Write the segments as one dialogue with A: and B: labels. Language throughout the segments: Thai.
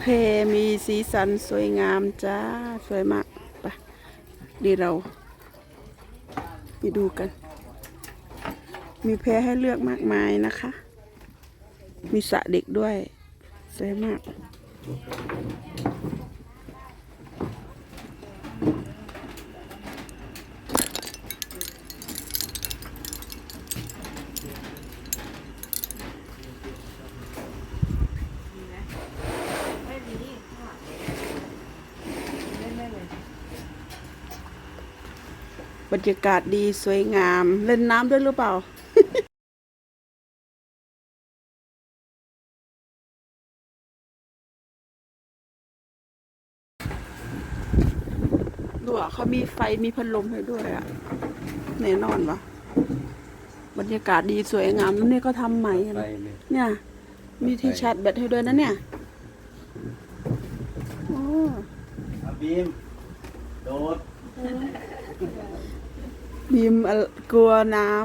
A: เพมีสีสันสวยงามจ้า สวยมากไปดีเรา ไปดูกัน มีเพให้เลือกมากมายนะคะ มีสระเด็กด้วย สวยมาก บรรยากาศดีสวยงาม เล่นน้ำด้วยหรือเปล่าดูอะเขามีไฟมีพัดลมให้ด้วยอะแน่นอนวะบรรยากาศดีสวยงามแล้วเนี่ยก็ทำใหม่
B: ไป
A: นะ
B: เลย
A: เนี่ย มีที่ชาร์จแบตให้ด้วยนะเนี่ยโอ้
B: อาบีมโดด
A: บีมอะกลัวน้ำ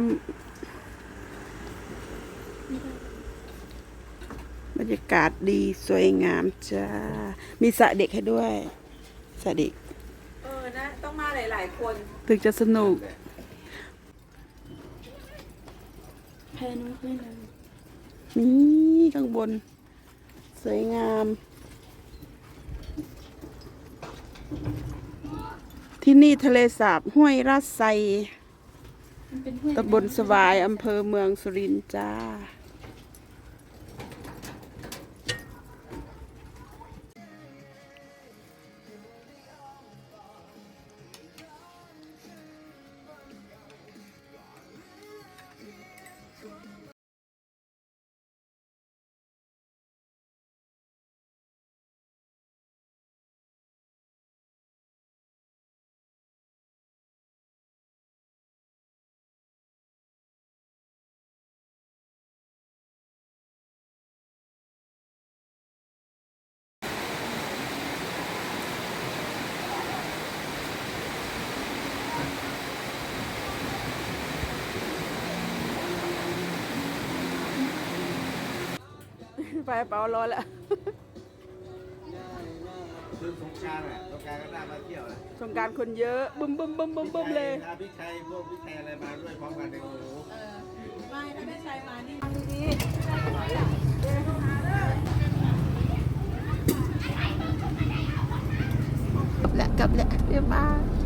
A: บรรยากาศดีสวยงามจ้า มีสระเด็กให้ด้วยสระเด็ก
C: เออนะ ต้องมาหลายๆคน
A: ถึงจะสนุก
C: แพนุ้ยขึ้นเลย
A: นี่ข้างบน สวยงาม ที่นี่ทะเลสาบห้วยราชไซ
C: มันเป็นห้วย
A: ตำบลสวายอำเภอเมืองสุรินทร์จ้า ไปเปล่ารอแล้ว
B: คือสงกรารอะสงกรารก็น่ามาเที่ยวนะ
A: สงกรารคนเยอะบึ้มบึ้มบึ้มบึ้มบึ้มเลย
B: พาพี่ชัยพวกพี่ชัยอะไรมาด้วยพร้อมกันในโอ้โห
C: ไม่ถ้าไม่ใช่มานี่
A: และกลับและเรียบร้อย